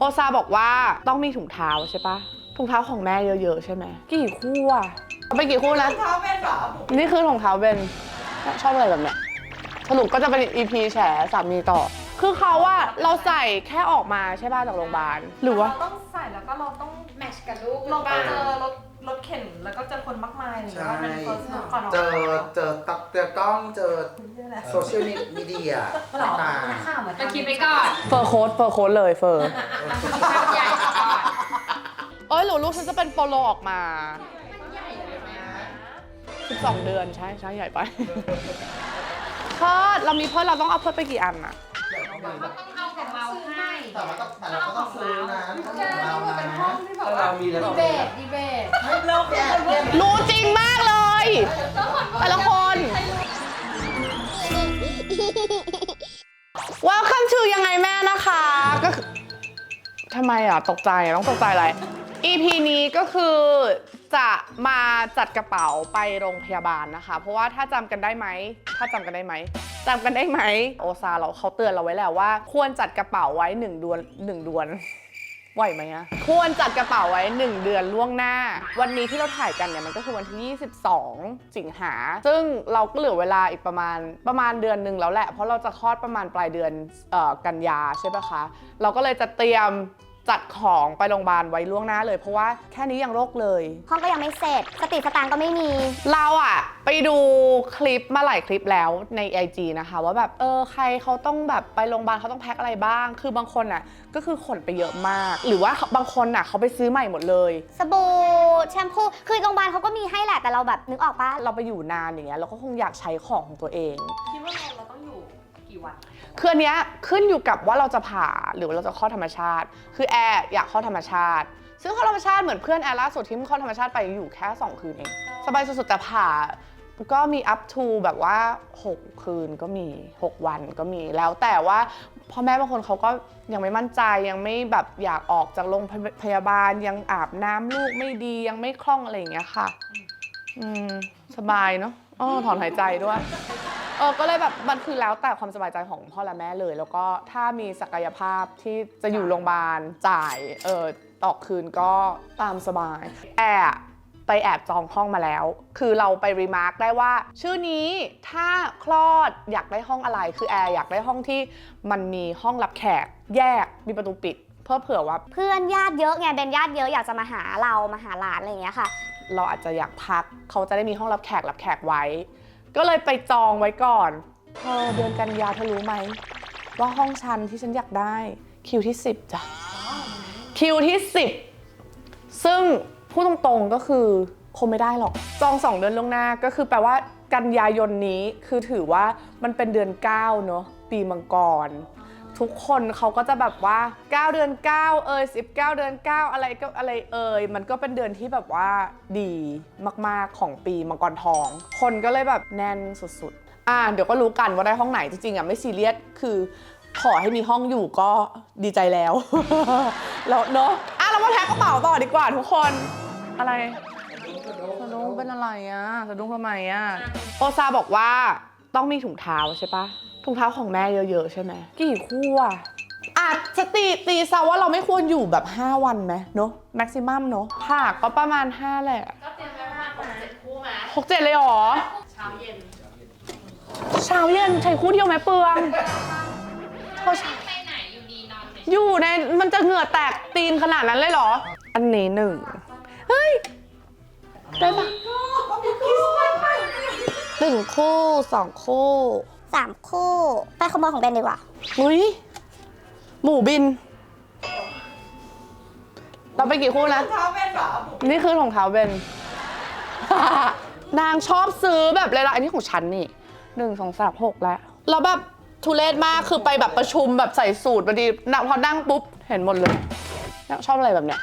โอซาบอกว่าต้องมีถุงเท้าใช่ปะถุงเท้าของแม่เยอะๆใช่ไหมกี่คู่อะเอาไปกี่คู่นะ เท้าเป็นเหรอนี่คือถุงเท้าเป็นชอบอะไรแบบเนี้ยสรุปก็จะเป็น EP แฉสามีต่อ คือเขาว่าเราใส่แค่ออกมาใช่ป่ะจากโรงพยาบาลหรือว่า เราต้องใส่แล้วก็เราต้องแมทชกับลูกเราไปบ้างเจอรถ รถเข็นแล้วก็เจอคนมากมายหรือว่าเป็นใช่ first look ก่อนออกเจอเจอตักเจอกล้องเจอนี่แหละโซเชียลมีเดียต่างข่าวเหมือนไปคิดไปก่อนเฟอร์โค้ดเฟอร์โค้ดเลยเฟอร์ภาพใหญ่ก่อนเอ้ยหรือลูกฉันจะเป็นโปโลออกมามันใหญ่เลยไหม12 เดือนใช่ใช่ใหญ่ไปเพิร์ดเรามีเพิร์ดเราต้องเอาเพิร์ดไปกี่อันอะ เขาต้องเอาของเราให้ๆแต่ว่าต้องแต่เราก็ต้องซื้อนะต้องใช่ของเรามันเป็นห้นะองที่แบบว่าเรามีแล้วดีเบตดีเบตเราแค่เรียนรู้จริงมากเลยแต่ละคน Welcome to ยังไงแม่นะคะก็คือทำไมอะตกใจอะต้องตกใจอะไร EP นี้ก็คือ จะมาจัดกระเป๋าไปโรงพยาบาลนะคะ เพราะว่าถ้าจำกันได้ไหม ถ้าจำกันได้ไหมจำกันได้ไหม โอซาเราเขาเตือนเราไว้แล้วว่า ควรจัดกระเป๋าไว้หนึ่งเดือนหนึ่งเดือน ไหวไหมอะควรจัดกระเป๋าไว้ 1 เดือนล่วงหน้า วันนี้ที่เราถ่ายกันเนี่ยมันก็คือวันที่ 22 สิงหา ซึ่งเราก็เหลือเวลาอีกประมาณประมาณเดือนหนึ่งแล้วแหละ เพราะเราจะคลอดประมาณปลายเดือนเอ่อกันยาใช่ปะคะ เราก็เลยจะเตรียม จัดของไปโรงพยาบาลไว้ล่วงหน้าเลย เพราะว่าแค่นี้ยังโรคเลย ห้องก็ยังไม่เสร็จ สติสตางค์ก็ไม่มี เราอะไปดูคลิปมาหลายคลิปแล้วใน IG นะคะ ว่าแบบเออใครเขาต้องแบบไปโรงพยาบาลเขาต้องแพ็คอะไรบ้าง คือบางคนอะก็คือขนไปเยอะมาก หรือว่าบางคนอะเขาไปซื้อใหม่หมดเลย สบู่แชมพูคือโรงพยาบาลเขาก็มีให้แหละแต่เราแบบนึกออกปะเราไปอยู่นานอย่างเงี้ยเราก็คงอยากใช้ของของตัวเอง กี่วัน คืออันเนี้ยขึ้นอยู่กับว่าเราจะผ่าหรือว่าเราจะคลอดธรรมชาติ คือแอร์อยากคลอดธรรมชาติ ซึ่งคลอดธรรมชาติเหมือนเพื่อนแอร์ล่าสุดที่มันคลอดธรรมชาติไปอยู่แค่ 2 คืนเอง สบายสุดๆแต่ผ่าก็มี up to แบบว่า 6 คืนก็มี 6 วันก็มีแล้วแต่ว่าพ่อแม่บางคนเขาก็ยังไม่มั่นใจยังไม่แบบอยากออกจากโรงพยาบาลยังอาบน้ำลูกไม่ดียังไม่คล่องอะไรอย่างเงี้ยค่ะ อืม สบายเนาะอ๋อถอนหายใจด้วย เออก็เลยแบบมันคือแล้วแต่ความสบายใจของพ่อและแม่เลย แล้วก็ถ้ามีศักยภาพที่จะอยู่โรงพยาบาลจ่ายเออต่อคืนก็ตามสบาย แอบไปแอบจองห้องมาแล้ว คือเราไปรีมาร์กได้ว่า ชื่อนี้ถ้าคลอดอยากได้ห้องอะไร คือแอร์อยากได้ห้องที่มันมีห้องรับแขก แยกมีประตูปิด เพื่อเผื่อว่า เพื่อนญาติเยอะไงเป็นญาติเยอะอยากจะมาหาเรามาหาหลานอะไรอย่างเงี้ยค่ะ เราอาจจะอยากพักเขาจะได้มีห้องรับแขกรับแขกไว้ ก็เลยไปจองไว้ก่อนเธอเดือนกันยาเธอรู้ไหม ว่าห้องชันที่ฉันอยากได้ คิวที่ 10จ้ะคิวที่ 10 ซึ่งพูดตรงๆก็คือคงไม่ได้หรอก จอง2เดือนล่วงหน้าก็คือแปลว่ากันยายนนี้คือถือว่ามันเป็นเดือน 9 เนอะปีมังกร ทุกคนเขาก็จะแบบว่า 9 เดือน 9 เอย19 เดือน 9 อะไรก็อะไรเอยมันก็เป็นเดือนที่แบบว่าดีมากๆของปีมังกรทอง คนก็เลยแบบแน่นสุดๆ อ่าเดี๋ยวก็รู้กันว่าได้ห้องไหนจริงๆอะไม่ซีเรียสคือ ขอให้มีห้องอยู่ก็ดีใจแล้ว แล้วเนอะอะเรามาแพ็คกระเป๋าต่อดีกว่าทุกคนอะไรสะดุ้งเป็นอะไรอะสะดุ้งทำไมอะโอซาบอกว่าต้องมีถุงเท้าใช่ปะ ถุงเท้าของแม่เยอะๆใช่ไหมกี่คู่อะอาจจะตีตีซะว่าเราไม่ควรอยู่แบบ 5 วันไหมเนอะแม็กซิมัมเนอะผ่าก็ประมาณ 5 แหละ ก็เตรียมไว้ประมาณหกเจ็ดคู่ไหมหกเจ็ดเลยเหรอ เช้าเย็นเช้าเย็นใช้คู่เดียวไหมเปลืองเธอใช้ไปไหนอยู่ดีนอนไหนอยู่ในมันจะเหงื่อแตกตีนขนาดนั้นเลยเหรอ อันนี้หนึ่ง เฮ้ย ได้ปะหนึ่งคู่สองคู่ สามคู่ไปขโมยของเบนดีกว่า อุ้ยหมูบิน เราไปกี่คู่นะ เท้าเป็นเหรอนี่คือรองเท้าเบน นางชอบซื้อแบบเลยละอันนี้ของฉันนี่หนึ่งสองสามหกแล้ว แล้วแบบทุเรศมากคือไปแบบประชุมแบบใส่สูตรพอดีนะพอนั่งปุ๊บ เห็นหมดเลยชอบอะไรแบบเนี้ย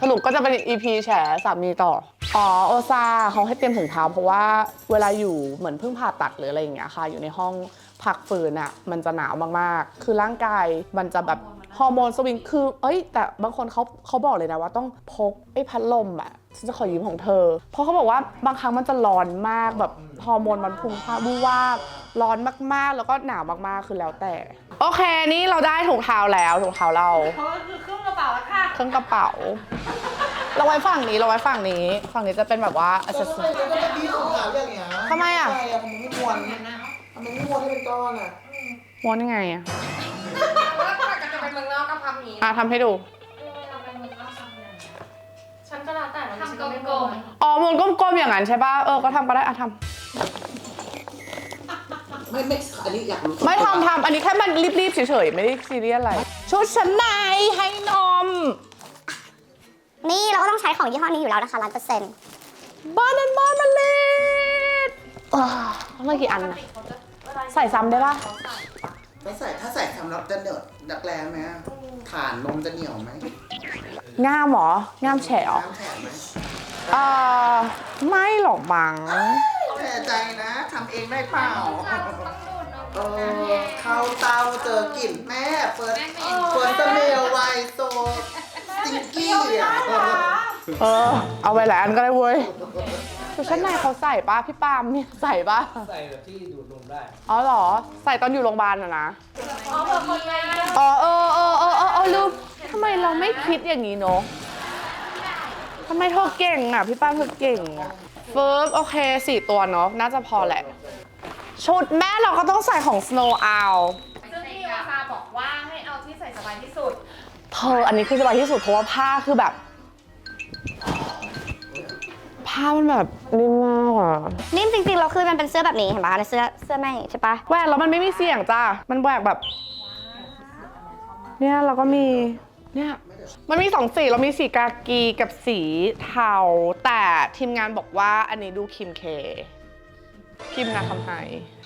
สรุปก็จะเป็น EP แฉสามีต่อ อ๋อโอซาเขาให้เตรียมถุงเท้าเพราะว่าเวลาอยู่เหมือนเพิ่งผ่าตัดหรืออะไรอย่างเงี้ยค่ะ อยู่ในห้องพักฟื้นอะมันจะหนาวมากๆ คือร่างกายมันจะแบบฮอร์โมนสวิงคือ เอ้ย แต่บางคนเขาเขาบอกเลยนะว่าต้องพกไอ้พัดลมอะฉันจะขอยืมของเธอ เพราะเขาบอกว่าบางครั้งมันจะร้อนมากแบบฮอร์โมนมันพุ่งพล่านวูบวาบ ร้อนมากๆ แล้วก็หนาวมากๆ คือแล้วแต่ โอเค นี่เราได้ถุงเท้าแล้วถุงเท้าเราเพราะว่าคือเครื่องกระเป๋าแล้วค่ะเครื่องกระเป๋า เราไว้ฝั่งนี้เราไว้ฝั่งนี้ ฝั่งนี้จะเป็นแบบว่าอัก็ซไม่ก็ไม่ดีของหาอย่างเงี้ยทำไมอะทำไมอะมันไม่ม้วนมันไม่ม้วนให้เป็นก้อนอะม้วนยังไงอะว่าก่อนจะไปเมืองนอกก็พับนี้อะทำให้ดูเราไปเมืองนอกทำอย่างเงี้ยฉันก็แล้วแต่เราทำกลมอ๋อม้วนกลมๆอย่างนั้นใช่ป่ะ เออ ก็ทำก็ได้ อะท ไม่ไม่อันนี้อยากรู้ำไม่ทำทำอันนี้แค่มันรีบๆเฉยๆไม่ได้ซีเรียสอะไร ชุดชั้นในให้นม นี่เราก็ต้องใช้ของยี่ห้อนี้อยู่แล้วนะคะร้านเปอร์เซ็นต์บ้านนั้นบ้านมันเล็ดต้องเลือกกี่อันนะใส่ซ้ำได้ปะถ้าใส่ถ้าใส่ทำแล้วจะเหนอะดักแร้ไหมอะฐานนมจะเหนียวไหมง่ามเหรอง่ามแฉะเหรอน้ำแข็งไหมเอ่อไม่หรอกมั้ง แน่ใจนะทำเองได้เปล่าต้องดูดนมเออเข้าเตาเจอกลิ่นแม่เปิดเปิดสเมลไวโซสติงกี้อะเออเอาไปหลายอันก็ได้เว้ยชุดชั้นในเขาใส่ปะพี่ปาล์มเนี่ยใส่ปะใส่แบบที่ดูดนมได้ อ๋อเหรอ ใส่ตอนอยู่โรงพยาบาลอะนะอ๋อแบบคนไงอ๋อเออเออเออเออเออลืมทำไมเราไม่คิดอย่างนี้เนาะทำไมเธอเก่งอะ พี่ป้าเธอเก่งอะเฟิร์สโอเคสี่ตัวเนาะน่าจะพอแหละ ชุดแม่เราก็ต้องใส่ของ Snow Owl ซึ่งพี่วาซาบอกว่าให้เอาที่ใส่สบายที่สุด เธออันนี้คือสบายที่สุดเพราะว่าผ้าคือแบบ ผ้ามันแบบนิ่มมากอะนิ่มจริงๆเราคือมันเป็นเสื้อแบบนี้เห็นปะในเสื้อเสื้อแม่ใช่ปะแหวกแล้วมันไม่มีเสียงจ้ามันแหวกแบบ เนี่ยเราก็มีเนี่ย มันมีสองสีเรามีสีกากีกับสีเทา แต่ทีมงานบอกว่าอันนี้ดูคิมเค คิมนาคำไฮ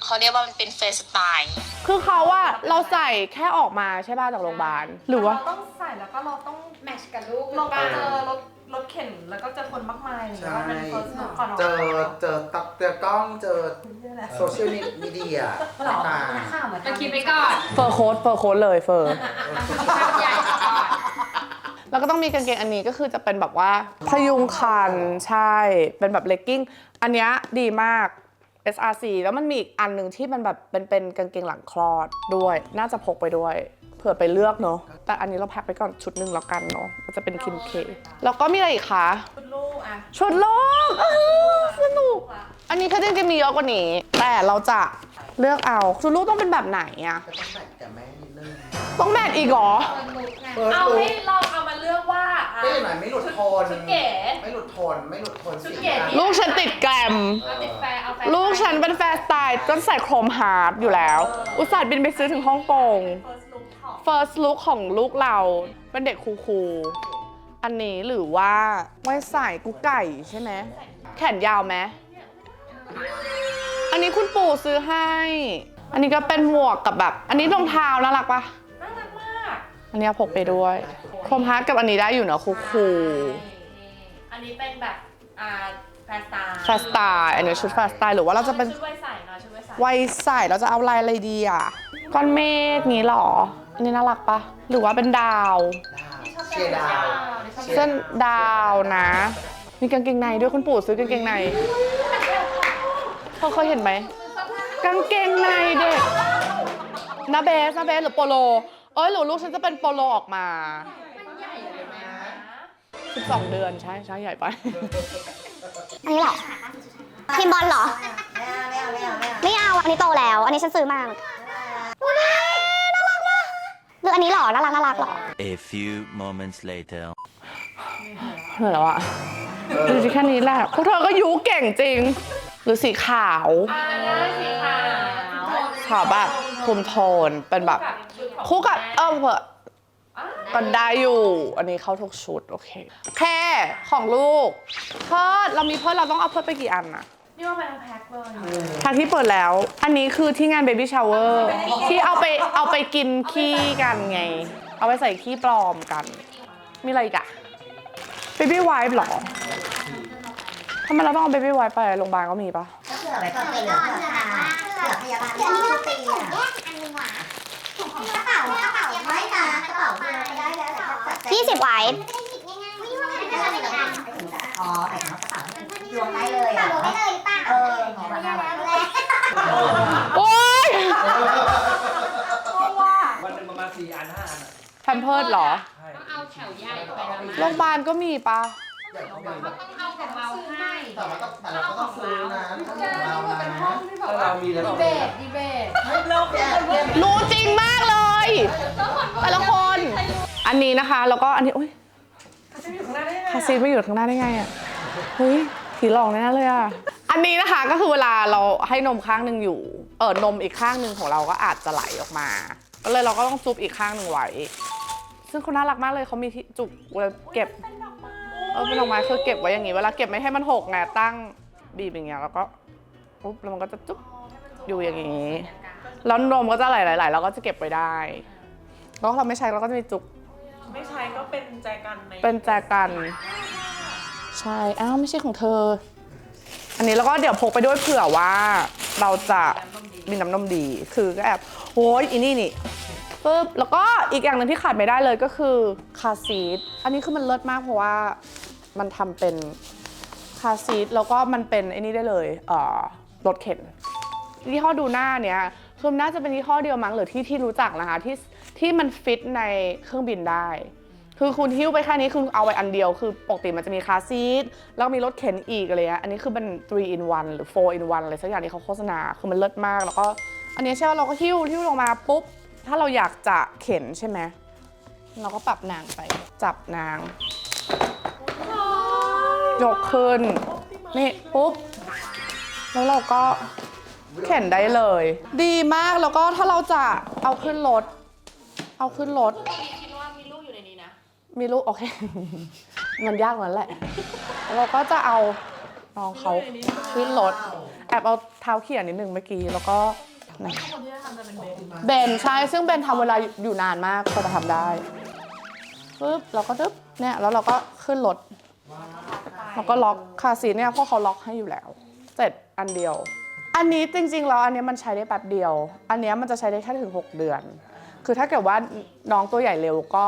เขาเรียกว่ามันเป็นเฟสสไตล์คือเขาว่าเราใส่แค่ออกมาใช่ป่ะจากโรงพยาบาลหรือว่า เราต้องใส่แล้วก็เราต้องแมทชกับลูกลงไปเจอรถรถเข็นแล้วก็เจอคนมากมายหรือใช่ ว่าเป็น first look ก่อนออกเจอเจอตักเจอกล้องเจอนี่แหละโซเชียลมีเดียต่างข่าวเหมือนเราคิดไปก่อนเฟอร์โค้ดเฟอร์โค้ดเลยเฟอร์ภาพใหญ่ก่อน แล้วก็ต้องมีกางเกงอันนี้ก็คือจะเป็นแบบว่าพยุงคันใช่เป็นแบบเลกกิ้งอันเนี้ยดีมาก SRC แล้วมันมีอีกอันหนึ่งที่มันแบบเป็นเป็นกางเกงหลังคลอดด้วย น่าจะพกไปด้วยเผื่อไปเลือกเนาะแต่อันนี้เราแพ็คไปก่อนชุดหนึ่งแล้วกันเนาะมันจะเป็นคิมเคแล้วก็มีอะไรอีกคะคุณลูกอะชุดโลกเออสนุก อันนี้คือจริงๆมีเยอะกว่านี้ แต่เราจะ เลือกเอาชุดลูกต้องเป็นแบบไหนอะๆก็ต้องแบ่งกับแม่นิดนึงต้องแมทอีกเหรอ เปิดเอาดูให้ลองเอามาเลือกว่าอะไม่หน่อยไม่หลุดโทนชุดเก๋ ไม่หลุดโทนไม่หลุดโทนชุดสีเก๋อะนี่ลูกฉันติดแกรม เอาติดแฟร์เอาแฟร์ลูกฉันเป็นแฟร์สไตล์ต้องใส่โครมฮาร์ดอยู่แล้ว อุตส่าห์บินไปซื้อถึงฮ่องกง first look ของ first look ของลูกเราเป็นเด็กคูลๆอันนี้หรือว่าไว้ใส่กุ๊กไก่ใช่ไหมแขนยาวไหม อันนี้คุณปู่ซื้อให้ อันนี้ก็เป็นหมวกกับแบบ อันนี้รองเท้าน่ารักปะน่ารักมากอันนี้เอาพกไปด้วยโครมฮาร์ดกับอันนี้ได้อยู่เนอะคูลอันนี้เป็นแบบอ่าแฟร์สไตล์ๆแฟร์สไตล์อันนี้ชุดแฟร์สไตล์หรือว่าเราจะเป็นชุดไว้ใส่เนาะชุดไว้ใส่ไว้ใส่เราจะเอาลายอะไรดีอะก้อนเมฆงี้เหรอ อันนี้น่ารักปะหรือว่าเป็นดาว เชียร์ดาวเส้นดาวนะ มีกางเกงในด้วยคุณปู่ซื้อกางเกงใน เขาเคยเห็นไหมกางเกงในเด็กนาเบสนาเบสหรือโปโล เอ้ยหรือลูกฉันจะเป็นโปโลออกมา12เดือนใช่ใช่ใหญ่ไป อันนี้เหรอทีมบอลเหรอ ไม่เอาอันนี้โตแล้ว อันนี้ฉันซื้อมาอุ๊ยน่ารักมากหรืออันนี้เหรอน่ารักน่ารักเหรอ A few moments later. เหนื่อยแล้วอะดูสิแค่นี้แหละพวกเธอก็ยูเก่งจริง หรือสีขาวอ่าสีขาวขาวแบบคุมโทนเป็นแบบ คู่กับเออเผื่อก็ได้อยู่ อันนี้เข้าทุกชุด โอเคแค่ของลูก เพิร์ดเรามีเพิร์ดเราต้องเอาเพิร์ดไปกี่อันอะนี่ว่าเป็นทั้งแพ็คเลยทางที่เปิดแล้ว อันนี้คือที่งาน Baby Shower ที่เอาไปเอาไปกินขี้กันไง เอาไปใส่ขี้ปลอมกัน มีอะไรอีกอะ Baby Wipe เหรอทำไมเราต้องเอา Baby Wipe ไปโรงพยาบาลก็มีปะยี่สิบไว้อ๋อใส่กระเป๋ารวมได้เลยอะรวมได้เลยป่ะเออของราคาโอ๊ยวันหนึ่งประมาณสี่อันห้าอันอะแพมเพิร์ดเหรอ ใช่ ต้องเอาแถวใหญ่ไปแล้วนะโรงพยาบาลก็มีปะ อยากเอาเขาต้องเอาของเราให้ แต่ว่าต้องแต่เราก็ต้องซื้อนะถ้าของเรานะถ้าเรามีแล้วเราดีเบตดีเบตแอบเก็บรู้จริงมากเลยแต่ละคน อันนี้นะคะ แล้วก็อันนี้อุ้ยคาซีนไม่อยู่ข้างหน้าได้ไงอะเฮ้ยผีหลอกแน่เลยอะอันนี้นะคะก็คือเวลาเราให้นมข้างหนึ่งอยู่ เออนมอีกข้างหนึ่งของเราก็อาจจะไหลออกมาก็เลยเราก็ต้องจุบอีกข้างหนึ่งไว้ซึ่งเขาน่ารักมากเลยเขามีที่จุกเวลาเก็บ เออเป็นดอกไม้คือเก็บไว้อย่างงี้เวลาเก็บไม่ให้มันหกไงตั้งบีบอย่างเงี้ยแล้วก็ปุ๊บแล้วมันก็จะจุ๊บอยู่อย่างงี้แล้วนมก็จะไหลๆๆแล้วก็จะเก็บไว้ได้แล้วถ้าเราไม่ใช้เราก็จะมีจุกไม่ใช้ก็เป็นแจกันในเป็นแจกัน ใช่อ้าวไม่ใช่ของเธอ อันนี้แล้วก็เดี๋ยวพกไปด้วยเผื่อว่า เราจะมีน้ำนมดี คือก็แอบโอ้ยอีนี่นี่ปึ๊บแล้วก็อีกอย่างหนึ่งที่ขาดไม่ได้เลยก็คือคาซีทอันนี้คือมันเลิศมากเพราะว่า มันทำเป็นคาซีทแล้วก็มันเป็นไอ้นี่ได้เลยเออรถเข็นยี่ห้อดูหน้าเนี้ยคือน่าจะเป็นยี่ห้อเดียวมั้งหรือที่ที่รู้จักนะคะที่ที่มันฟิตในเครื่องบินได้ คือคุณหิ้วไปแค่นี้คือเอาไปอันเดียว คือปกติมันจะมีคาซีทแล้วมีรถเข็นอีกอะไรเงี้ยอันนี้คือเป็น 3 in 1 หรือ 4 in 1อะไรสักอย่างที่เขาโฆษณาคือมันเลิศมาก แล้วก็อันนี้ใช่ว่าเราก็หิ้วหิ้วลงมาปุ๊บถ้าเราอยากจะเข็นใช่ไหมเราก็ปรับนางไปจับนาง ยกขึ้น นี่ ปุ๊บ แล้วเราก็เข็นได้เลย ดีมากแล้วก็ถ้าเราจะเอาขึ้นรถ เอาขึ้นรถ คิดว่ามีลูกอยู่ในนี้นะ มีลูกโอเค มันยากนั่นแหละแล้วเราก็จะเอาน้องเขาขึ้นรถ แอบเอาเท้าเขี่ยนิดนึงเมื่อกี้แล้วก็นะคนที่จะทำจะเป็นเบนเบนใช่ซึ่งเบนทำเวลาอยู่นานมากกว่าจะทำได้ปึ๊บเราก็ดึ๊บเนี่ยแล้วเราก็ขึ้นรถ แล้วก็ล็อกคาซีเนี่ยพวกเขาล็อกให้อยู่แล้วเสร็จอันเดียว อันนี้จริงๆแล้วอันนี้มันใช้ได้แป๊บเดียว อันเนี้ยมันจะใช้ได้แค่ถึง 6 เดือน คือถ้าเกิดว่าน้องตัวใหญ่เร็วก็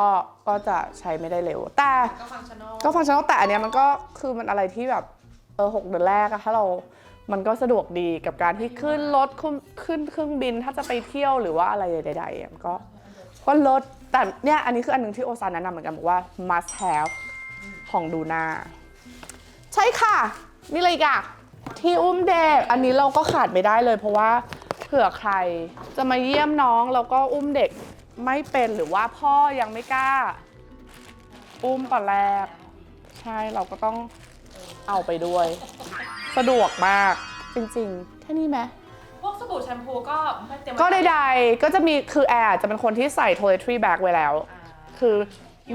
ก็จะใช้ไม่ได้เร็ว แต่ก็ฟังชั่นอลก็ฟังชันอลแต่อันเนี้ยมันก็คือมันอะไรที่แบบเออหกเดือนแรกอะถ้าเรามันก็สะดวกดีกับการที่ขึ้นรถขึ้นขึ้นเครื่องบินถ้าจะไปเที่ยวหรือว่าอะไรใดๆอะมันก็ก็ลดแต่เนี่ยอันนี้คืออันหนึ่งที่โอซานแนะนำเหมือนกันบอกว่า must have ของดูน่า ใช่ค่ะ นี่เลยอีกอะที่อุ้มเด็ก อันนี้เราก็ขาดไม่ได้เลย เพราะว่าเผื่อใครจะมาเยี่ยมน้องแล้วก็อุ้มเด็กไม่เป็นหรือว่าพ่อยังไม่กล้า อุ้มก่อนแรก ใช่เราก็ต้องเอาไปด้วย สะดวกมากจริงๆแค่นี้ไหมพวกสบู่แชมพูก็ไม่เตรียมก็ใดๆก็จะมีคือแอร์จะเป็นคนที่ใส่ toiletry bag ไว้แล้ว คือ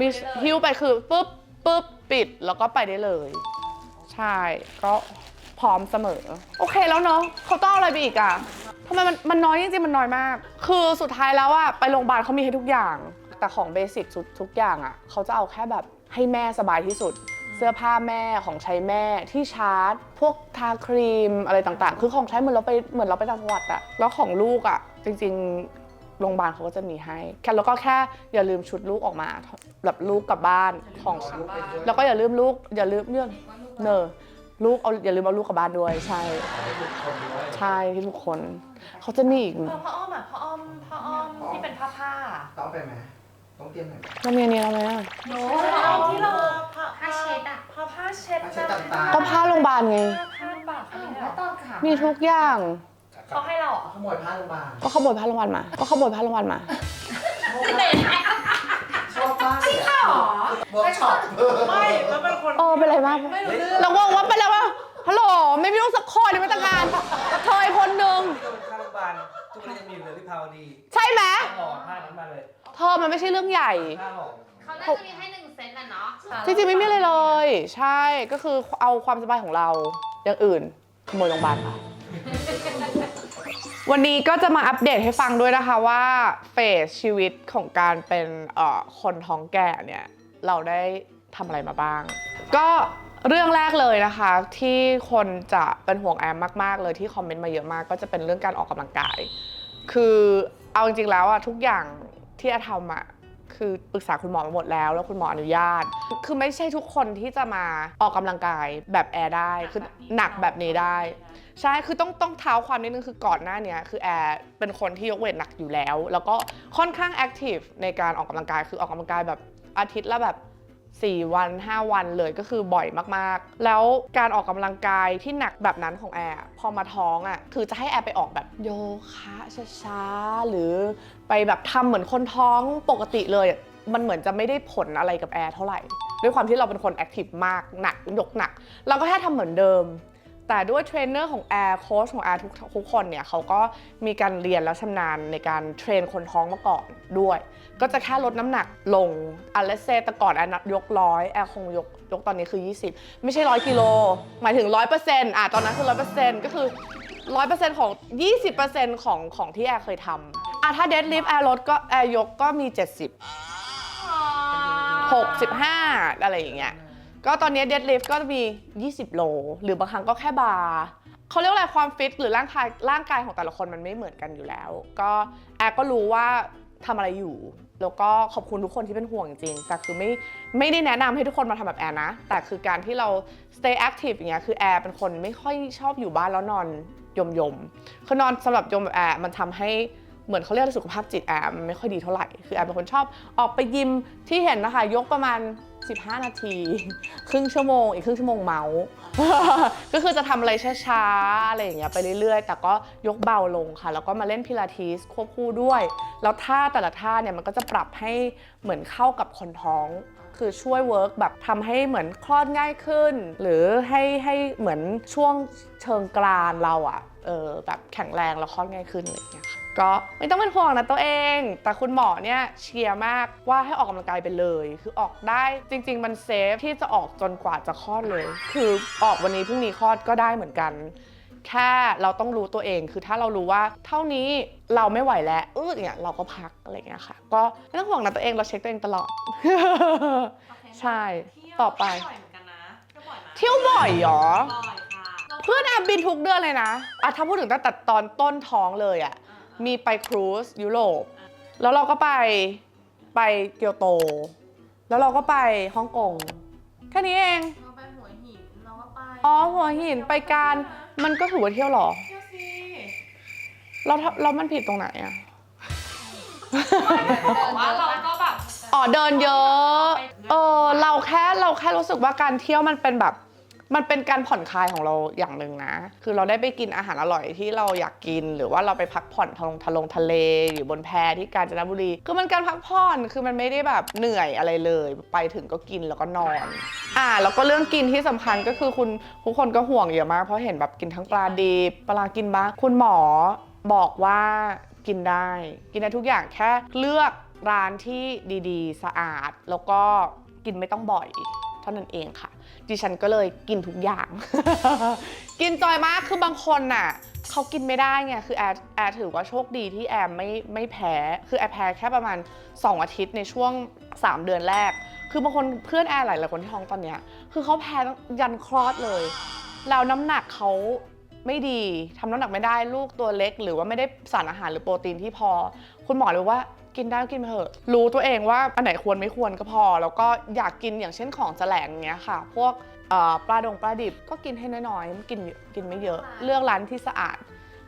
มีหิ้วไปคือปุ๊บปุ๊บปิดแล้วก็ไปได้เลย ใช่ ก็พร้อมเสมอ โอเคแล้วเนาะเขาต้องเอาอะไรไปอีกอะทำไมมันมันน้อยจริงๆมันน้อยมาก คือสุดท้ายแล้วอะไปโรงพยาบาลเขามีให้ทุกอย่าง แต่ของเบสิกสุดทุกอย่างอะเขาจะเอาแค่แบบให้แม่สบายที่สุด เสื้อผ้าแม่ของใช้แม่ที่ชาร์จ พวกทาครีมอะไรต่างๆ คือของใช้เหมือนเราไปเหมือนเราไปต่างจังหวัดอะแล้วของลูกอะจริงๆโรงพยาบาลเขาก็จะมีให้แค่แล้วก็แค่อย่าลืมชุดลูกออกมาแบบลูกกลับบ้านของแล้วก็อย่าลืมลูกอย่าลืมเนี่ย เนอะลูกเอาอย่าลืมเอาลูกกลับบ้านด้วยใช่ ใช่ที่ทุกคน เขาจะมีอีกเออพ่ออ้อมอะพ่ออ้อมพ่ออ้อมที่เป็นผ้าผ้าต้องไปไหมต้องเตรียมไหนมันมีอันนี้แล้วไหมอะโน้พ่ออ้อมที่เราผ้าผ้าเช็ดอะผ้าผ้าเช็ดผ้าเช็ดต่างๆก็ผ้าโรงพยาบาลไงผ้าปากเขาเนี่ยแล้วตอนขามีทุกอย่างเขาให้เราเหรอขโมยผ้าโรงพยาบาลก็ขโมยผ้าโรงพยาบาลมา ก็ขโมยผ้าโรงพยาบาลมาชอบมาก เลยอะเวิร์กช็อปไม่แล้วเป็นคนเออเป็นไรมากไม่รู้เรื่องเรางงว่าเป็นไรวะฮัลโหลไม่มีลูกสักคนในมาตรการเธออีกคนนึงก็เป็นค่าโรงพยาบาลทุกคนยังมีอยู่เลยที่พาวดีใช่ไหมห่อผ้านั้นมาเลยเธอมันไม่ใช่เรื่องใหญ่ ผ้าห่อเขาน่าจะมีให้หนึ่งเซตนะเนาะจริงๆไม่มีเลยเลย ใช่ก็คือเอาความสบายของเราอย่างอื่นขโมยโรงพยาบาลค่ะ วันนี้ก็จะมาอัปเดตให้ฟังด้วยนะคะว่าเฟสชีวิตของการเป็นเอ่อคนท้องแก่เนี่ยเราได้ทำอะไรมาบ้าง ก็เรื่องแรกเลยนะคะ ที่คนจะเป็นห่วงแอมมาก ๆ เลยที่คอมเมนต์มาเยอะมาก ก็จะเป็นเรื่องการออกกำลังกาย คือเอาจริงๆแล้วอะทุกอย่างที่แอมทำอะ คือปรึกษาคุณหมอมาหมดแล้ว แล้วคุณหมออนุญาต คือไม่ใช่ทุกคนที่จะมาออกกำลังกายแบบแอร์ได้คือหนักแบบนี้ได้ ใช่คือต้องต้องเท้าความนิดนึงคือก่อนหน้าเนี้ยคือแอร์เป็นคนที่ยกเวทหนักอยู่แล้ว แล้วก็ค่อนข้างแอคทีฟในการออกกำลังกายคือออกกำลังกายแบบอาทิตย์ละแบบ 4 วัน 5 วันเลยก็คือบ่อยมากๆ แล้วการออกกำลังกายที่หนักแบบนั้นของแอร์พอมาท้องอะคือจะให้แอร์ไปออกแบบโยคะช้าๆหรือไปแบบทำเหมือนคนท้องปกติเลยมันเหมือนจะไม่ได้ผลอะไรกับแอร์เท่าไหร่ด้วยความที่เราเป็นคนแอคทีฟมากหนักยกหนัก เราก็แค่ทำเหมือนเดิม แต่ด้วยเทรนเนอร์ของแอร์โค้ชของแอร์ทุกทุกคนเนี่ยเขาก็มีการเรียนแล้วชำนาญในการเทรนคนท้องมาก่อนด้วย ก็จะแค่ลดน้ำหนักลงอันเลเซแต่ก่อนแอร์นับยกร้อยแอร์คงยกยกตอนนี้คือ 20 ไม่ใช่ร้อยกิโลหมายถึง100%อะตอนนั้นคือ100%ก็คือ100%ของ20%ของของที่แอร์เคยทำอะถ้าเดดลิฟแอร์ลดก็แอร์ยกก็มี70 65อะไรอย่างเงี้ย ก็ตอนนี้เดดลิฟก็จะมี 20 โล หรือบางครั้งก็แค่บาร์เขาเรียกอะไรความฟิตหรือร่างกายร่างกายของแต่ละคนมันไม่เหมือนกันอยู่แล้ว ก็แอร์ก็รู้ว่าทำอะไรอยู่ แล้วก็ขอบคุณทุกคนที่เป็นห่วงจริง แต่คือไม่ไม่ได้แนะนำให้ทุกคนมาทำแบบแอร์นะ แต่คือการที่เรา stay active อย่างเงี้ยคือแอร์เป็นคนไม่ค่อยชอบอยู่บ้านแล้วนอนยมยมคือนอนสำหรับยมแบบแอร์มันทำให้เหมือนเขาเรียกว่าสุขภาพจิตแอร์มันไม่ค่อยดีเท่าไหร่ คือแอร์เป็นคนชอบออกไปยิมที่เห็นนะคะ ยกประมาณ 15 นาที ครึ่งชั่วโมง อีกครึ่งชั่วโมงเมาส์ก็คือจะทำอะไรช้าๆอะไรอย่างเงี้ยไปเรื่อยๆ แต่ก็ยกเบาลงค่ะ แล้วก็มาเล่นพิลาทิสควบคู่ด้วย แล้วท่าแต่ละท่าเนี่ยมันก็จะปรับให้เหมือนเข้ากับคนท้องคือช่วยเวิร์กแบบทำให้เหมือนคลอดง่ายขึ้น หรือให้ให้เหมือนช่วงเชิงกรานเราอะเออแบบแข็งแรงแล้วคลอดง่ายขึ้นอะไรอย่างเงี้ยค่ะ ก็ไม่ต้องเป็นห่วงนะตัวเอง แต่คุณหมอเนี่ยเชียร์มากว่าให้ออกกำลังกายไปเลย คือออกได้จริง ๆ มันเซฟที่จะออกจนกว่าจะคลอดเลย คือออกวันนี้พรุ่งนี้คลอดก็ได้เหมือนกัน แค่เราต้องรู้ตัวเอง คือถ้าเรารู้ว่าเท่านี้เราไม่ไหวแล้วเออเนี่ยเราก็พักอะไรอย่างเงี้ยค่ะ ก็ไม่ต้องห่วงนะตัวเองเราเช็คตัวเองตลอด ใช่ต่อไป เที่ยวบ่อยเหมือนกันนะเที่ยวบ่อยนะเที่ยวบ่อยเหรอ บ่อยค่ะ เพื่อนแอบบินทุกเดือนเลยนะอะถ้าพูดถึงตั้งแต่ตอนต้นท้องเลยอะ มีไปครูซยุโรป แล้วเราก็ไปไปเกียวโต แล้วเราก็ไปฮ่องกงแค่นี้เอง เราไปหัวหินเราก็ไปอ๋อหัวหินไปการมันก็ถือว่าเที่ยวเหรอ เที่ยวสิเราทำเรามันผิดตรงไหนอะบอกว่าเราก็แบบ อ๋อเดินเยอะ เออเราแค่เราแค่รู้สึกว่าการเที่ยวมันเป็นแบบ มันเป็นการผ่อนคลายของเราอย่างหนึ่งนะ คือเราได้ไปกินอาหารอร่อยที่เราอยากกิน หรือว่าเราไปพักผ่อนทะลงทะลงทะเลอยู่บนแพที่กาญจนบุรี คือมันการพักผ่อน คือมันไม่ได้แบบเหนื่อยอะไรเลย ไปถึงก็กินแล้วก็นอน อ่า แล้วก็เรื่องกินที่สำคัญก็คือคุณทุกคนก็ห่วงเยอะมาก เพราะเห็นแบบกินทั้งปลาดิบปลากินบ้างคุณหมอบอกว่ากินได้ กินได้ทุกอย่างแค่เลือกร้านที่ดีๆ สะอาด แล้วก็กินไม่ต้องบ่อย เท่านั้นเองค่ะ ดิฉันก็เลยกินทุกอย่าง กินจอยมากคือบางคนน่ะเขากินไม่ได้ไงคือแอร์แอร์ถือว่าโชคดีที่แอร์ไม่ไม่แพ้คือแอร์แพ้แค่ประมาณ 2 อาทิตย์ในช่วง 3 เดือนแรก คือบางคนเพื่อนแอร์หลายๆคนที่ท้องตอนเนี้ยคือเขาแพ้ยันคลอดเลย แล้วน้ำหนักเขาไม่ดีทำน้ำหนักไม่ได้ลูกตัวเล็ก หรือว่าไม่ได้สารอาหารหรือโปรตีนที่พอ คุณหมอเลยว่า กินได้ก็กินไปเถอะ รู้ตัวเองว่าอันไหนควรไม่ควรก็พอ แล้วก็อยากกินอย่างเช่นของแสลงเงี้ยค่ะ พวกเอ่อปลาดงปลาดิบก็กินให้น้อยๆกินกินไม่เยอะ เลือกร้านที่สะอาด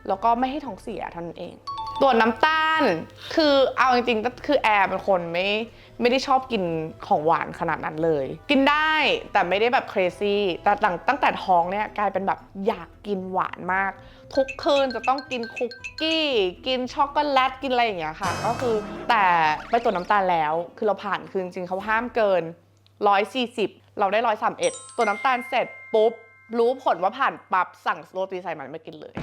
แล้วก็ไม่ให้ท้องเสียเท่านั้นเองตัวน้ำตาล คือเอาจริงๆก็คือแอร์เป็นคนไม่ไม่ได้ชอบกินของหวานขนาดนั้นเลย กินได้แต่ไม่ได้แบบ crazy แต่หลังตั้งแต่ท้องเนี่ยกลายเป็นแบบอยากกินหวานมาก ทุกคืนจะต้องกินคุกกี้ กินช็อกโกแลตกินอะไรอย่างเงี้ยค่ะ ก็คือแต่ไปตรวจน้ำตาลแล้ว คือเราผ่านคือจริงเขาห้ามเกิน 140 เราได้ 131ตัวจน้ำตาลเสร็จปุ๊บ รู้ผลว่าผ่านปั๊บสั่งโรตีสายมันมากินเลย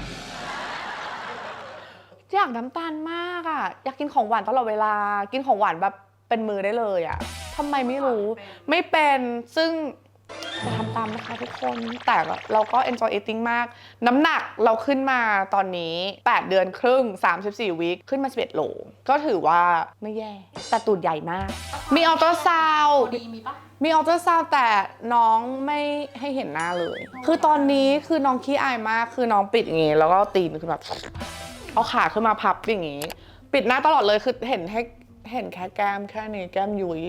อยากน้ำตาลมากอะ่ะ อยากกินของหวานตลอดเวลา กินของหวานแบบเป็นมือได้เลยอะ่ะทำไมไม่รู้ ไม่เป็นซึ่ง ตามนะคะทุกคน แต่เราก็ enjoy eating มาก น้ำหนักเราขึ้นมาตอนนี้ 8 เดือนครึ่ง 34วีคขึ้นมา 11 โล ก็ถือว่าไม่แย่ แต่ตูดใหญ่มาก มีออโตซาวด์ดีมีปะมีออลตราซาวด์แต่น้องไม่ให้เห็นหน้าเลย คือตอนนี้คือน้องขี้อายมาก คือน้องปิดอย่างงี้ แล้วก็เอาตีนขึ้นแบบเอาขาขึ้นมาพับอย่างงี้ ปิดหน้าตลอดเลยคือเห็นให้เห็นแค่แก้มแค่นี้แก้มยุย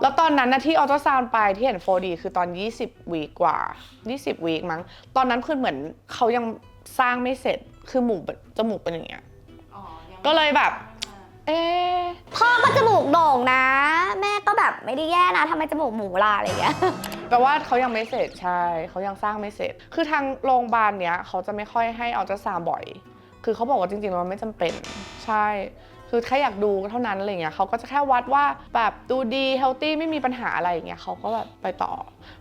แล้วตอนนั้นนะที่ออโตซาวน์ไปที่เห็น 4D คือตอน 20 วีคกว่า 20 วีคมั้ง ตอนนั้นคือเหมือนเขายังสร้างไม่เสร็จ คือหมูแบบจมูกเป็นอย่างเงี้ย อ๋อยังก็เลยแบบ เอ๊ะพ่อก็จมูกโด่งนะ แม่ก็แบบไม่ได้แย่นะทำไมจมูกหมูล่ะอะไรอย่างเงี้ย แปลว่าเขายังไม่เสร็จใช่ เขายังสร้างไม่เสร็จ คือทางโรงพยาบาลเนี้ยเขาจะไม่ค่อยให้อัลตราซาวน์บ่อย คือเขาบอกว่าจริงๆแล้วมันไม่จำเป็น ใช่ คือแค่อยากดูเท่านั้นอะไรเงี้ยเขาก็จะแค่วัดว่าแบบดูดีเฮลตี้ไม่มีปัญหาอะไรอย่างเงี้ยเขาก็แบบไปต่อ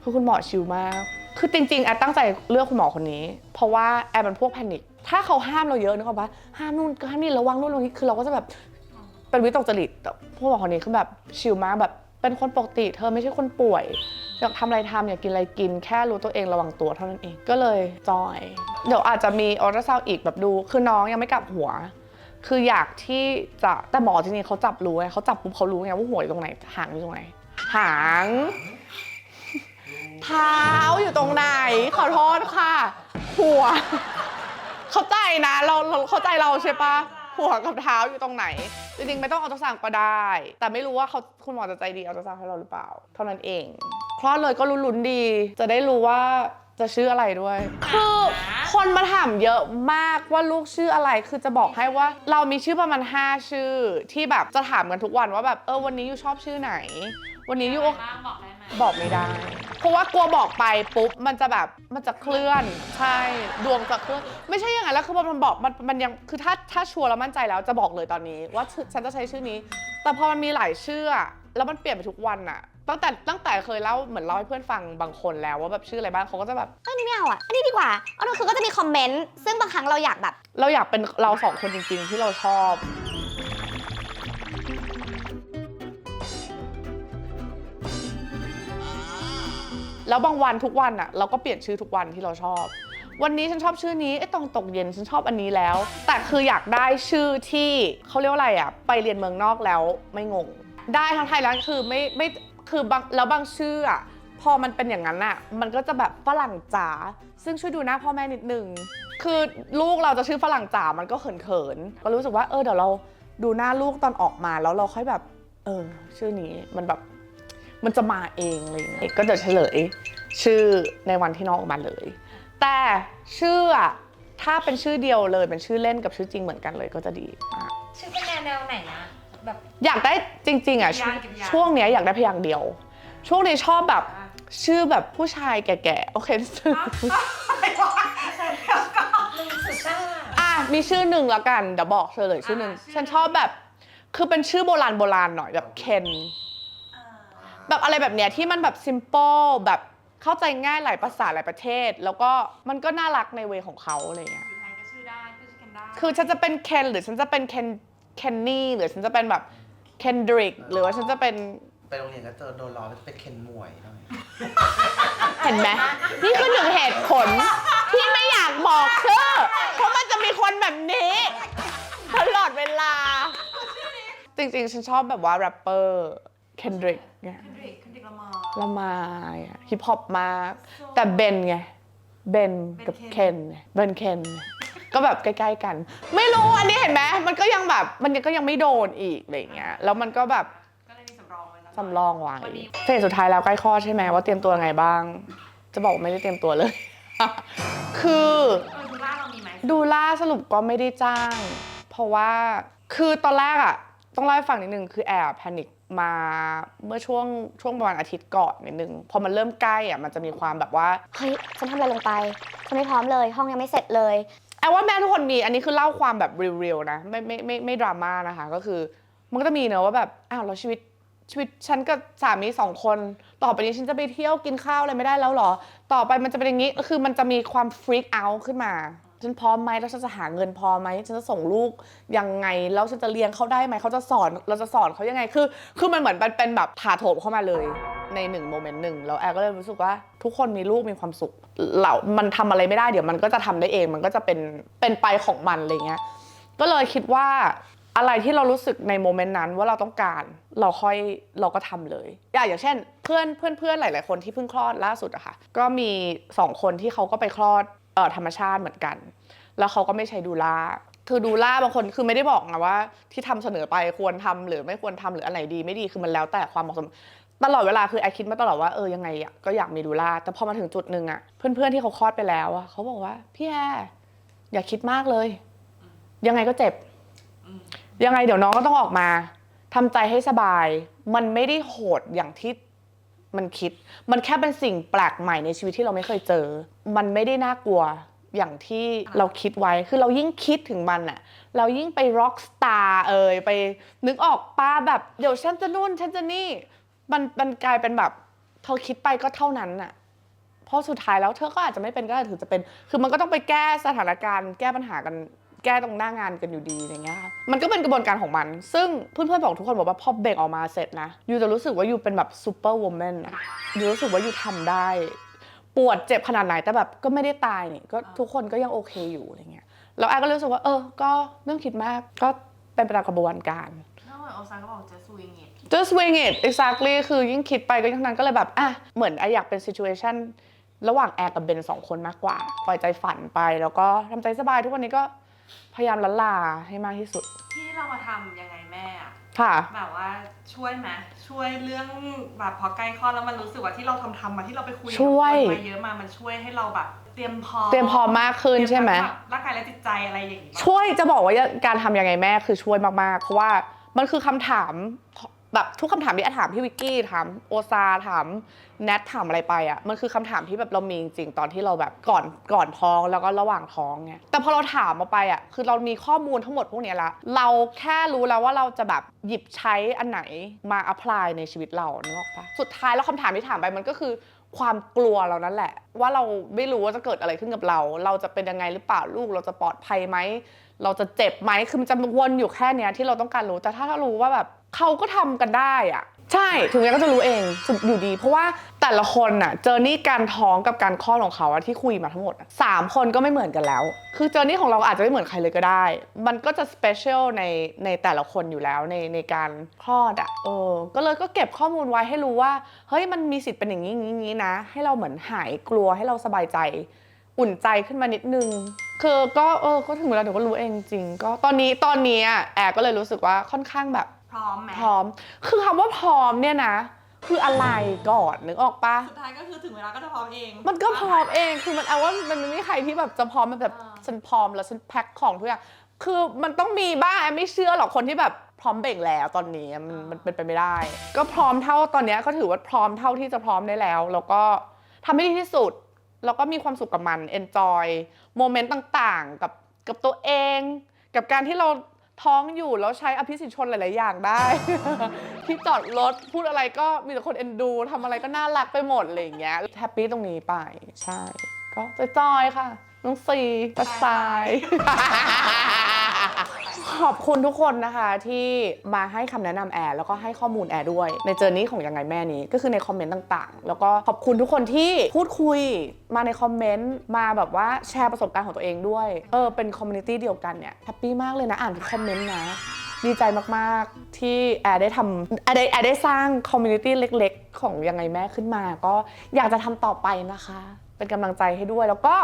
คือคุณหมอชิลมาก คือจริงๆแอดตั้งใจเลือกคุณหมอคนนี้ เพราะว่าแอดเป็นพวกแพนิคถ้าเขาห้ามเราเยอะนึกออกปะห้ามนู่นห้ามนี่ระวังนู่นระวังนี่คือเราก็จะแบบเป็นวิตกจริตแต่ผู้หมอคนนี้คือแบบชิลมากแบบเป็นคนปกติ เธอไม่ใช่คนป่วย อยากทำอะไรทำอยากกินอะไรกิน แค่รู้ตัวเองระวังตัวเท่านั้นเองก็เลยจอย เดี๋ยวอาจจะมีออตราซาวอีกแบบดู คือน้องยังไม่กลับหัว คืออยากที่จะแต่หมอจริงๆเขาจับรู้ไงเขาจับปุ๊บเขารู้ไงว่าหัวอยู่ตรงไหนหางอยู่ตรงไหนหางเท้าอยู่ตรงไหนขอโทษค่ะ หัว เข้าใจนะเราเราเข้าใจเราใช่ปะหัวกับเท้าอยู่ตรงไหน จริงๆไม่ต้องเอาตัวสั่งก็ได้ แต่ไม่รู้ว่าเขาคุณหมอจะใจดีเอาตัวสั่งให้เราหรือเปล่า เท่านั้นเองคลอดเลยก็ลุ้นๆดี จะได้รู้ว่า จะชื่ออะไรด้วย คือคนมาถามเยอะมากว่าลูกชื่ออะไร คือจะบอกให้ว่าเรามีชื่อประมาณ 5 ชื่อ ที่แบบจะถามกันทุกวันว่าแบบเออวันนี้ยูชอบชื่อไหน วันนี้ยูบ้างบอกได้ไหมบอกไม่ได้ เพราะว่ากลัวบอกไปปุ๊บมันจะแบบมันจะเคลื่อนใช่ดวงจะเคลื่อนไม่ใช่อย่างนั้นแล้วคือมันบอกมันมันยังคือถ้าถ้าชัวร์แล้วมั่นใจแล้วจะบอกเลยตอนนี้ ว่าชื่อฉันจะใช้ชื่อนี้ แต่พอมันมีหลายชื่ออะแล้วมันเปลี่ยนไปทุกวันอะ ตั้งแต่ตั้งแต่เคยเล่าเหมือนเล่าให้เพื่อนฟังบางคนแล้วว่าแบบชื่ออะไรบ้างเขาก็จะแบบอันนี้ไม่เอาอะ อันนี้ดีกว่าอันนั้นคือก็จะมีคอมเมนต์ ซึ่งบางครั้งเราอยากแบบ เราอยากเป็นเราสองคนจริง ๆ ที่เราชอบ แล้วบางวันทุกวันอะเราก็เปลี่ยนชื่อทุกวันที่เราชอบ วันนี้ฉันชอบชื่อนี้ไอ้ตรงตกเย็นฉันชอบอันนี้แล้ว แต่คืออยากได้ชื่อที่เขาเรียกว่าอะไรอะไปเรียนเมืองนอกแล้วไม่งง ได้ทั้งไทยแล้วคือไม่ไม่ คือบางแล้วบางชื่ออะพอมันเป็นอย่างนั้นอะมันก็จะแบบฝรั่งจ๋าซึ่งช่วยดูหน้าพ่อแม่นิดนึงคือลูกเราจะชื่อฝรั่งจ๋ามันก็เขินๆก็รู้สึกว่าเออเดี๋ยวเราดูหน้าลูกตอนออกมาแล้วเราค่อยแบบ เออ ชื่อนี้มันแบบมันจะมาเองอะไรอย่างเลยก็จะเฉลยชื่อในวันที่น้องออกมาเลย แต่ชื่ออะถ้าเป็นชื่อเดียวเลยเป็นชื่อเล่นกับชื่อจริงเหมือนกันเลยก็จะดีมากชื่อเป็นแนวแนวไหนนะ แบบอยากได้จริง ๆอะพยางค์กับพยางค์ช่วงเนี้ยอยากได้พยางค์เดียว ช่วงนี้ชอบแบบชื่อแบบผู้ชายแก่ๆโอเคอะมีชื่อหนึ่งแล้วกันเดี๋ยวบอกเธอเลยชื่อหนึ่งฉันชอบแบบ คือเป็นชื่อโบราณโบราณหน่อยแบบเคนแบบอะไรแบบเนี้ยที่มันแบบ simple แบบเข้าใจง่ายหลายภาษาหลายประเทศ แล้วก็มันก็น่ารักในเวของเขาอะไรเงี้ย อยู่ไทยก็ชื่อได้ชื่อชื่อกันได้คือฉันจะเป็นเคนหรือฉันจะเป็นเคน เคนนี่หรือฉันจะเป็นแบบเคนดริกหรือว่าฉันจะเป็นไปโรงเรียนก็เจอโดนล้อเป็นเคนมวยหน่อยเห็นไหมนี่คือหนึ่งเหตุผลที่ไม่อยากบอกชื่อเพราะมันจะมีคนแบบนี้ตลอดเวลา จริงๆ ฉันชอบแบบว่าแรปเปอร์เคนดริกไงคันดิกคันดิกละมอละไมายฮิปฮอปมาก แต่เบนไง เบนกับเคนไงเบนเคนไง ก็แบบใกล้ๆกัน ไม่รู้อันนี้เห็นไหมมันก็ยังแบบมันก็ยังไม่โดนอีกอะไรอย่างเงี้ยแล้วมันก็แบบก็เลยมีสำรองไว้แล้วสำรองไว้วันนี้เฟสสุดท้ายแล้วใกล้คลอดใช่ไหมว่าเตรียมตัวไงบ้าง จะบอกว่าไม่ได้เตรียมตัวเลย คือเออดูล่าเรามีไหมดูล่าสรุปก็ไม่ได้จ้าง เพราะว่าคือตอนแรกอะต้องเล่าให้ฟังนิดนึงคือแอบแพนิคมาเมื่อช่วงช่วงประมาณอาทิตย์ก่อนนิดนึงพอมันเริ่มใกล้อะมันจะมีความแบบว่า เฮ้ยฉันทำอะไรลงไป ฉันไม่พร้อมเลย ห้องยังไม่เสร็จเลย แอบว่าแม่ทุกคนมีอันนี้คือเล่าความแบบเรียลๆนะไม่ไม่ไม่ไม่ดราม่านะคะ ก็คือ มันก็จะมีเนอะว่าแบบอ้าวเราชีวิตชีวิตฉันกับสามีสองคน ต่อไปนี้ฉันจะไปเที่ยวกินข้าวอะไรไม่ได้แล้วเหรอ ต่อไปมันจะเป็นอย่างนี้คือมันจะมีความฟรีกเอาขึ้นมา ฉันพร้อมไหมแล้วฉันจะหาเงินพอไหมฉันจะส่งลูกยังไงแล้วฉันจะเลี้ยงเขาได้ไหมเขาจะสอนเราจะสอนเขายังไงคือ คือมันเหมือนมันเป็นแบบถาโถมเข้ามาเลยในหนึ่งโมเมนต์หนึ่งแล้วแอร์ก็เลยรู้สึกว่าทุกคนมีลูกมีความสุขเรามันทำอะไรไม่ได้เดี๋ยวมันก็จะทำได้เอง มันก็จะเป็นเป็นไปของมันอะไรเงี้ยก็เลยคิดว่าอะไรที่เรารู้สึกในโมเมนต์นั้นว่าเราต้องการเราค่อยเราก็ทำเลย อย่างเช่น เพื่อนเพื่อนเพื่อนหลาย ๆ คนที่เพิ่งคลอดล่าสุดอะค่ะ ก็มีสองคนที่เขาก็ไปคลอด ธรรมชาติเหมือนกัน แล้วเขาก็ไม่ใช้ดูล่าคือดูล่าบางคนคือไม่ได้บอกนะว่า ที่ทำเสนอไปควรทำหรือไม่ควรทำหรืออันไหนดีไม่ดีคือมันแล้วแต่ความเหมาะสมตลอดเวลาคือแอร์คิดมาตลอดว่าเออยังไงอะก็อยากมีดูล่าแต่พอมาถึงจุดหนึ่งอะเพื่อนๆที่เขาคลอดไปแล้วอะเขาบอกว่าพี่แอร์อย่าคิดมากเลย ยังไงก็เจ็บ ยังไงเดี๋ยวน้องก็ต้องออกมาทำใจให้สบาย มันไม่ได้โหดอย่างที่ มันคิด มันแค่เป็นสิ่งแปลกใหม่ในชีวิตที่เราไม่เคยเจอ มันไม่ได้น่ากลัวอย่างที่เราคิดไว้ คือเรายิ่งคิดถึงมันอะเรายิ่งไปร็อกสตาร์เอ่ยไปนึกออกป้าแบบเดี๋ยวฉันจะนู่นฉันจะนี่ มันมันกลายเป็นแบบเธอคิดไปก็เท่านั้นน่ะเพราะสุดท้ายแล้วเธอก็อาจจะไม่เป็นก็อาจถึงจะเป็น คือมันก็ต้องไปแก้สถานการณ์แก้ปัญหากัน แก้ตรงหน้างานกันอยู่ดีอย่างเงี้ยค่ะมันก็เป็นกระบวนการของมัน ซึ่งเพื่อนๆบอกทุกคนบอกว่าพอเบ่งออกมาเสร็จนะยูจะรู้สึกว่ายูเป็นแบบซูเปอร์วอมแมนนะยูรู้สึกว่ายูทำได้ ปวดเจ็บขนาดไหนแต่แบบก็ไม่ได้ตายนี่ก็ทุกคนก็ยังโอเคอยู่อะไรเงี้ยแล้วแอร์ก็รู้สึกว่าเออ ก็ไม่ต้องคิดมากก็เป็นไปตามกระบวนการแล้วเหมือนโอซานก็บอกจะสวิงเงี้ย just wing it exactly คือยิ่งคิดไปก็ยิ่งนั้นก็เลยแบบอะเหมือนไออยากเป็น situation ระหว่างแอร์กับเบนสองคนมากกว่า ปล่อยใจฝันไปแล้วก็ทำใจสบายทุกวันนี้ก็ พยายามละลาให้มากที่สุด ที่เรามาทำยังไงแม่อะค่ะ แบบว่าช่วยไหมช่วยเรื่องแบบพอใกล้คลอดแล้วมันรู้สึกว่าที่เราทำทำมาที่เราไปคุยกับช่วย คนมาเยอะมามันช่วยให้เราแบบ เตรียมพร้อมเตรียมพร้อมมากขึ้นใช่ไหม เตรียทั้งแบบร่างกายและจิตใจอะไรอย่างนี้ปะช่วยจะบอกว่าการทำยังไงแม่คือช่วยมากๆ เพราะว่ามันคือคำถาม แบบทุกคำถามที่แอถามพี่วิกกี้ถามโอซาถามแนทถามอะไรไปอะมันคือคำถามที่แบบเรามีจริงตอนที่เราแบบก่อนก่อนท้องแล้วก็ระหว่างท้องไงแต่พอเราถามมาไปอะคือเรามีข้อมูลทั้งหมดพวกนี้ละเราแค่รู้แล้วว่าเราจะแบบหยิบใช้อันไหนมาอัพพลายในชีวิตเราเนออกปะสุดท้ายแล้วคำถามที่ถามไปมันก็คือความกลัวเรานั่นแหละ ว่าเราไม่รู้ว่าจะเกิดอะไรขึ้นกับเรา เราจะเป็นยังไงหรือเปล่าลูกเราจะปลอดภัยไหมเราจะเจ็บไหมคือมันจะวนอยู่แค่เนี้ยที่เราต้องการรู้แต่ถ้าเรารู้ว่าแบบ เขาก็ทำกันได้อะใช่ ถึงแม้ก็จะรู้เองสุดอยู่ดี เพราะว่าแต่ละคนน่ะเจอนี่การท้องกับการคลอดของเขาอะที่คุยมาทั้งหมดอะสามคนก็ไม่เหมือนกันแล้ว คือเจอนี่ของเราอาจจะไม่เหมือนใครเลยก็ได้ มันก็จะสเปเชียลในในแต่ละคนอยู่แล้วในในการคลอดอะเออ ก็เลยก็เก็บข้อมูลไว้ให้รู้ว่า เฮ้ยมันมีสิทธิ์เป็นอย่างนี้อย่างนี้นะ ให้เราเหมือนหายกลัวให้เราสบายใจ อุ่นใจขึ้นมานิดนึง คือก็เออก็ถึงเวลาเดี๋ยวก็รู้เองจริงก็ตอนนี้ตอนนี้อะแอบก็เลยรู้สึกว่าค่อนข้างแบบ พร้อมไหมพร้อม คือคำว่าพร้อมเนี่ยนะ คืออะไรก่อนนึกออกปะสุดท้ายก็คือถึงเวลาก็จะพร้อมเองมันก็พร้อมเองคือมันเอาว่ามันไม่มีใครที่แบบจะพร้อมแบบอ่าฉันพร้อมแล้วฉันแพ็คของทุกอย่างคือมันต้องมีบ้างแอมไม่เชื่อหรอกคนที่แบบพร้อมเบ่งแล้วตอนนี้มันมันเป็นไปไม่ได้ ก็พร้อมเท่าตอนเนี้ยก็ถือว่าพร้อมเท่าที่จะพร้อมได้แล้ว แล้วก็ทำให้ดีที่สุด แล้วก็มีความสุขกับมัน enjoy โมเมนต์ต่างๆ กับกับตัวเอง กับการที่เรา ท้องอยู่แล้วใช้อภิสิทธิชนหลาย ๆ อย่างได้ ที่จอดรถพูดอะไรก็มีแต่คนเอ็นดูทำอะไรก็น่ารักไปหมดอะไรอย่างเงี้ยแฮปปี้ตรงนี้ไป ใช่ ก็จอยๆค่ะ น้องซีตัดสาย ขอบคุณทุกคนนะคะที่มาให้คำแนะนำแอร์แล้วก็ให้ข้อมูลแอร์ด้วย ในเจอร์นี้ของยังไงแม่นี้ก็คือในคอมเมนต์ต่างๆ แล้วก็ขอบคุณทุกคนที่พูดคุยมาในคอมเมนต์มาแบบว่าแชร์ประสบการณ์ของตัวเองด้วย เออเป็นคอมมูนิตี้เดียวกันเนี่ยแฮปปี้มากเลยนะอ่านทุกคอมเมนต์นะ ดีใจมากๆที่แอร์ได้ทำแอร์ได้แอร์ได้สร้างคอมมูนิตี้เล็ก ๆ ของยังไงแม่ขึ้นมา ก็อยากจะทำต่อไปนะคะ เป็นกำลังใจให้ด้วย แล้วก็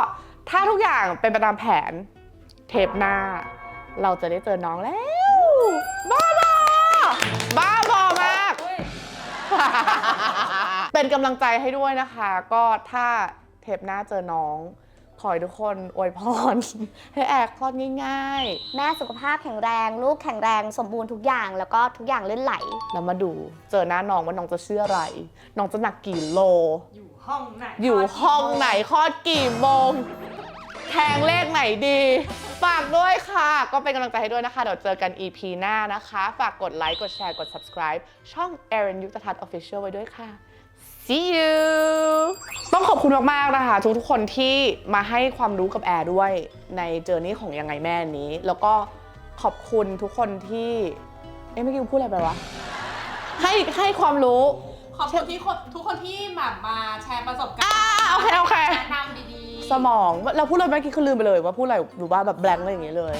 ถ้าทุกอย่างเป็นไปตามแผนเทปหน้า เราจะได้เจอน้องแล้ว บ้าบอบ้าบอมาก เป็นกำลังใจให้ด้วยนะคะ ก็ถ้าเทปหน้าเจอน้อง ขอให้ทุกคนอวยพร ให้แอร์คลอดง่ายๆแม่สุขภาพแข็งแรง ลูกแข็งแรงสมบูรณ์ทุกอย่าง แล้วก็ทุกอย่างลื่นไหลแล้วมาดูเจอหน้าน้องว่าน้องจะเชื่ออะไร น้องจะหนักกี่โล อยู่ห้องไหน อยู่ห้องไหนคลอดกี่โมง แทงเลขไหนดีฝากด้วยค่ะ ก็เป็นกำลังใจให้ด้วยนะคะ เดี๋ยวเจอกัน EP หน้านะคะ ฝากกดไลค์ กดแชร์ กด subscribe ช่อง Aaron ยุทธทัศน์ Official ไว้ด้วยค่ะ see you ต้องขอบคุณมาก ๆ นะคะ ทุกๆคนที่มาให้ความรู้กับแอร์ด้วยในเจอร์นี่ของยังไงแม่นี้ แล้วก็ขอบคุณทุกคนที่ เอ๊ะเมื่อกี้กูพูดอะไรไปวะ ให้ให้ความรู้ ขอบคุณที่คนทุกคนที่แบบมาแชร์ประสบการอ่าณ์โอเคโอเค แนะนำดีๆ สมอง เราพูดอะไรเมื่อกี้คือลืมไปเลยว่าพูดอะไรหรือว่าแบบแบงค์อะไรอย่างเงี้ยเลย